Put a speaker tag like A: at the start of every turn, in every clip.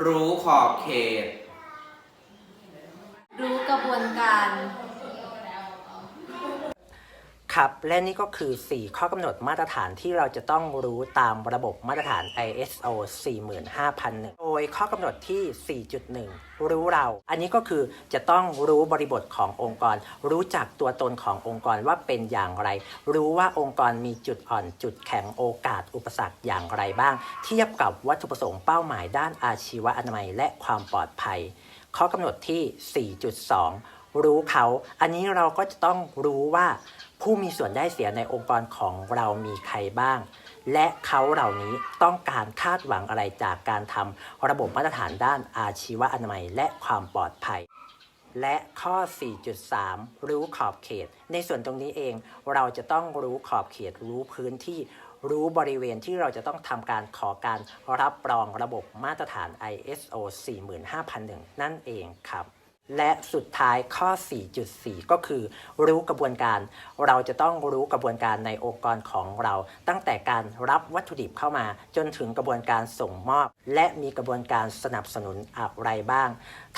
A: รู้ขอบเขต
B: รู้กระบวนการ
C: ครับ และนี่ก็คือ 4 ข้อกำหนดมาตรฐานที่เราจะต้องรู้ตามระบบมาตรฐาน ISO 45001 โดยข้อกำหนดที่ 4.1 รู้เรา อันนี้ก็คือจะต้องรู้บริบทขององค์กร รู้จักตัวตนขององค์กรว่าเป็นอย่างไร รู้ว่าองค์กรมีจุดอ่อน จุดแข็งโอกาส อุปสรรคอย่างไรบ้าง เทียบกับวัตถุประสงค์เป้าหมายด้านอาชีวอนามัย และความปลอดภัย ข้อกำหนดที่ 4.2 รู้เขา อันนี้เราก็จะต้องรู้ว่าผู้มีส่วนได้เสียในองค์กรของเรามีใครบ้าง และเขาเหล่านี้ต้องการคาดหวังอะไรจากการทำระบบมาตรฐานด้านอาชีวอนามัย และความปลอดภัย และข้อ 4.3 รู้ขอบเขต ในส่วนตรงนี้เองเราจะต้องรู้ขอบเขตรู้พื้นที่รู้บริเวณที่เราจะต้องทำการขอการรับรองระบบมาตรฐาน ISO 45001 นั่นเองครับ และสุดท้ายข้อ 4.4 ก็คือ รู้กระบวนการ เราจะต้องรู้กระบวนการในองค์กรของเรา ตั้งแต่การรับวัตถุดิบเข้ามา จนถึงกระบวนการส่งมอบ และมีกระบวนการสนับสนุนอะไรบ้าง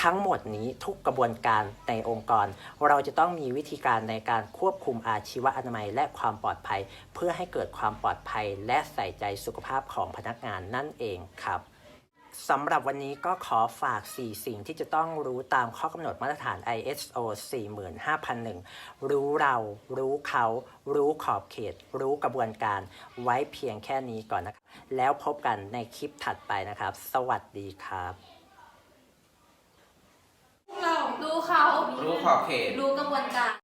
C: ทั้งหมดนี้ทุกกระบวนการในองค์กร เราจะต้องมีวิธีการในการควบคุมอาชีวอนามัย และความปลอดภัย เพื่อให้เกิดความปลอดภัย และใส่ใจสุขภาพของพนักงานนั่นเองครับ สำหรับวันนี้ก็ขอฝาก 4 สิ่งที่จะต้องรู้ตามข้อกำหนดมาตรฐาน ISO 45001 รู้เรา รู้เขา รู้ขอบเขต รู้กระบวนการ ไว้เพียงแค่นี้ก่อนนะครับ แล้วพบกันในคลิปถัดไปนะครับ สวัสดีครับ
B: รู้เขา
A: รู้ขอบเขต
B: รู้กระบวนการ